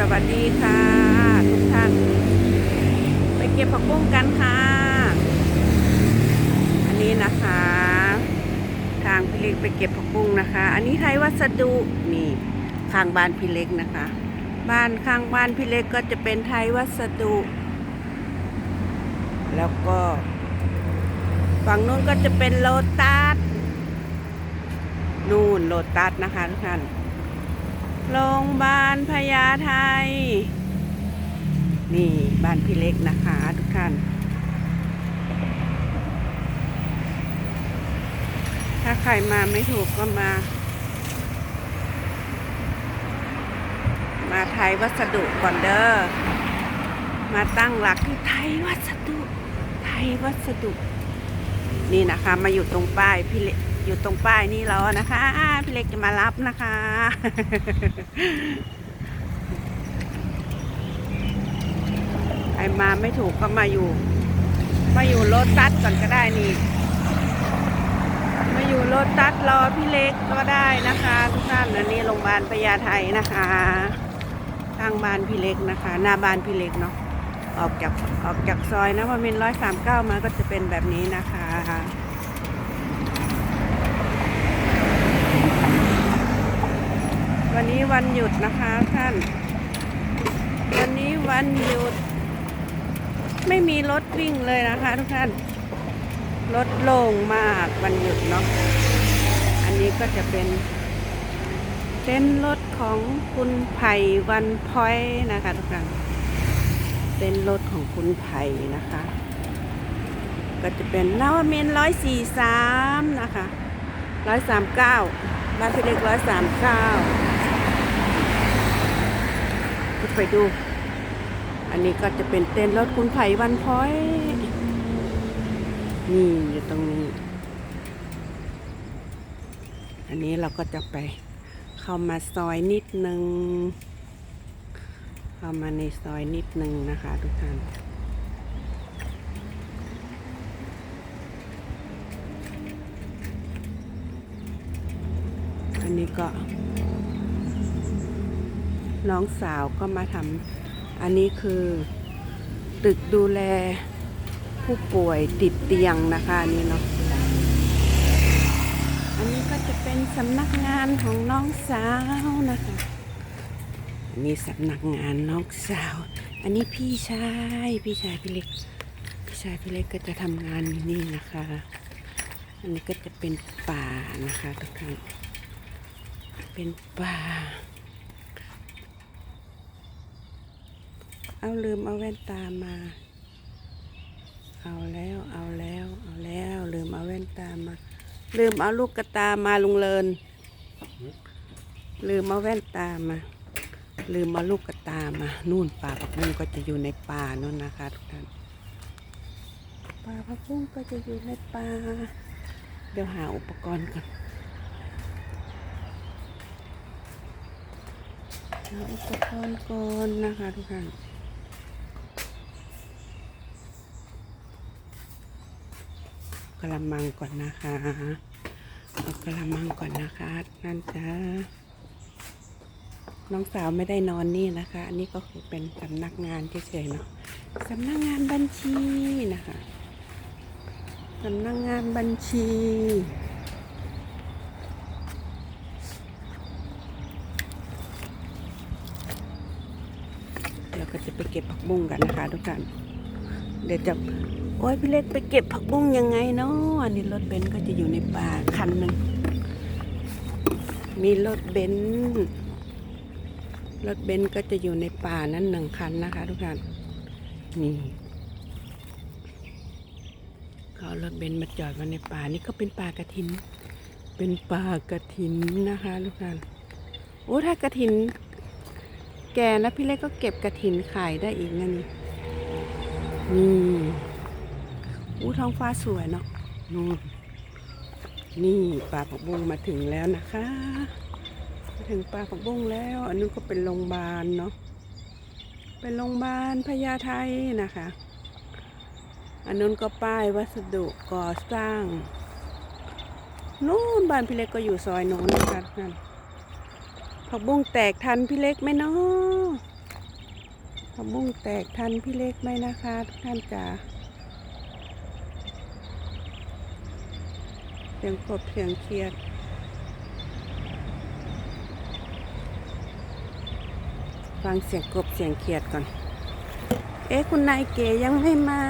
สวัสดีค่ะทุกท่าน ไปเก็บผักบุ้งกันค่ะ อันนี้นะคะ ทางพี่เล็กไปเก็บผักบุ้งนะคะ อันนี้ไทยวัสดุนี่ข้างบ้านพี่เล็กนะคะ บ้านข้างบ้านพี่เล็กก็จะเป็นไทยวัสดุ แล้วก็ฝั่งนู้นก็จะเป็นโลตัสนู่นโลตัสนะคะทุกท่าน โรงพยาบาลพญาไทนี่บ้านพี่เล็กนะคะทุกท่าน ถ้าใครมาไม่ถูกก็มา มาไทยวัสดุก่อนเด้อ มาตั้งหลักที่ไทยวัสดุ ไทยวัสดุ นี่นะคะมาอยู่ตรงป้ายพี่เล็ก อยู่ตรงป้ายนี่แล้วนะคะ พี่เล็กจะมารับนะคะ ใครมาไม่ถูกก็มาอยู่ มาอยู่รถตัดก่อนก็ได้นี่ มาอยู่รถตัดรอพี่เล็กก็ได้นะคะ ทุกท่านอันนี้โรงพยาบาลพญาไทนะคะทางบ้านพี่เล็กนะคะ หน้าบ้านพี่เล็กเนาะออกจากออกจากซอยนะพอมินร้อยสามเก้ามาก็จะเป็นแบบนี้นะคะ วันนี้วันหยุดนะคะท่าน วันนี้วันหยุด ไม่มีรถวิ่งเลยนะคะทุกท่าน รถโล่งมากวันหยุดเนาะ อันนี้ก็จะเป็นเต้นท์รถของคุณไผ่วันพอยนะคะทุกท่าน เต้นท์รถของคุณไผ่นะคะ ก็จะเป็นนาวเมินร้อยสี่สามนะคะร้อยสามเก้าบ้านพี่เล็กร้อยสามเก้า ไปดู อันนี้ก็จะเป็นเต้นท์รถคุณไผ่วันพ้อย นี่อยู่ตรงนี้ อันนี้เราก็จะไปเข้ามาซอยนิดนึง เข้ามาในซอยนิดนึงนะคะทุกท่านอันนี้ก็ น้องสาวก็มาทำอันนี้คือตึกดูแลผู้ป่วยติดเตียงนะคะนนี้เนาะอันนี้ก็จะเป็นสำนักงานของน้องสาวนะคะอันนี้สำนักงานน้องสาว อันนี้พี่ชายพี่ชายพี่เล็กพี่ชายพี่เล็กก็จะทำงานอยู่นี่นะคะ อันนี้ก็จะเป็นป่านะคะทุกท่านเป็นป่า เอาลืมเอาแว่นตามา เอาแล้วเอาแล้วเอาแล้วลืมเอาแว่นตามา ลืมเอาลูกกระตามาลุงเลิน ลืมเอาแว่นตามา ลืมเอาลูกกระตามานู่นป่าผักบุ้งก็จะอยู่ในป่านู่นนะคะทุกท่านป่าผักบุ้งก็จะอยู่ในป่าเดี๋ยวหาอุปกรณ์ก่อนหาอุปกรณ์ก่อนนะคะทุกท่าน กระมังก่อนนะคะเอากระมังก่อนนะคะ นั่นจ้าน้องสาวไม่ได้นอนนี่นะคะ อันนี้ก็คือเป็นสำนักงานเฉยๆเนาะสำนักงานบัญชีนะคะสำนักงานบัญชีเราก็จะไปเก็บผักบุ้งกันนะคะทุกท่านเดี๋ยวจะ โอ้ยพี่เล็กไปเก็บผักบุ้งยังไงเนาะอันนี้รถเบนซ์ก็จะอยู่ในป่าคันหนึ่งมีรถเบนซ์รถเบนซ์ก็จะอยู่ในป่านั้นหนึ่งคันนะคะ ทุกท่านนี่เขารถเบนซ์มาจอดไว้ในป่านี่ก็เป็นป่ากระถิน เป็นป่ากระถินนะคะทุกท่านโอ้ถ้ากระถิน แก่แล้วพี่เล็กก็เก็บกระถินขายได้อีกนะนี่นี่ อู้ท้องฟ้าสวยเนาะนู่นนี่ปลาผักบุ้งมาถึงแล้วนะคะมาถึงปลาผักบุ้งแล้ว อันนู้นก็เป็นโรงพยาบาลเนาะเป็นโรงพยาบาลพญาไทนะคะ อันนู้นก็ป้ายวัสดุก่อสร้างนู่นบ้านพี่เล็กก็อยู่ซอยโน้นนะคะนั่นผักบุ้งแตกทันพี่เล็กไหมเนาะผักบุ้งแตกทันพี่เล็กไหมนะคะทุกท่านจ๋า สียงกบเสียงเครียดฟังเสียงกบเสียงเขียดก่อน เอ๊ะคุณนายเก๋ยังไม่มา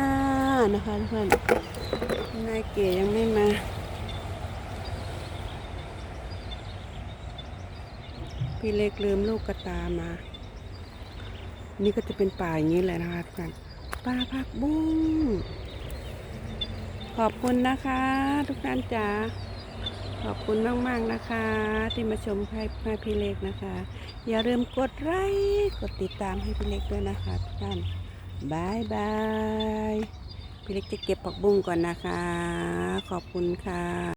นะคะทุกคนคุณนายเก๋ยังไม่มาพี่เล็กลืมลูกกระตามา นี่ก็จะเป็นป่าอย่างนี้เลยนะคะทุกท่านป่าผักบุ้ง ขอบคุณนะคะ ทุกท่านจ๋าขอบคุณมาก ๆ นะคะ ที่มาชมให้ให้พี่เล็กนะคะ อย่าลืมกดไลค์กดติดตามให้พี่เล็กด้วยนะคะทุกท่านบายบายพี่เล็กจะเก็บผักบุ้งก่อนนะคะ ขอบคุณค่ะ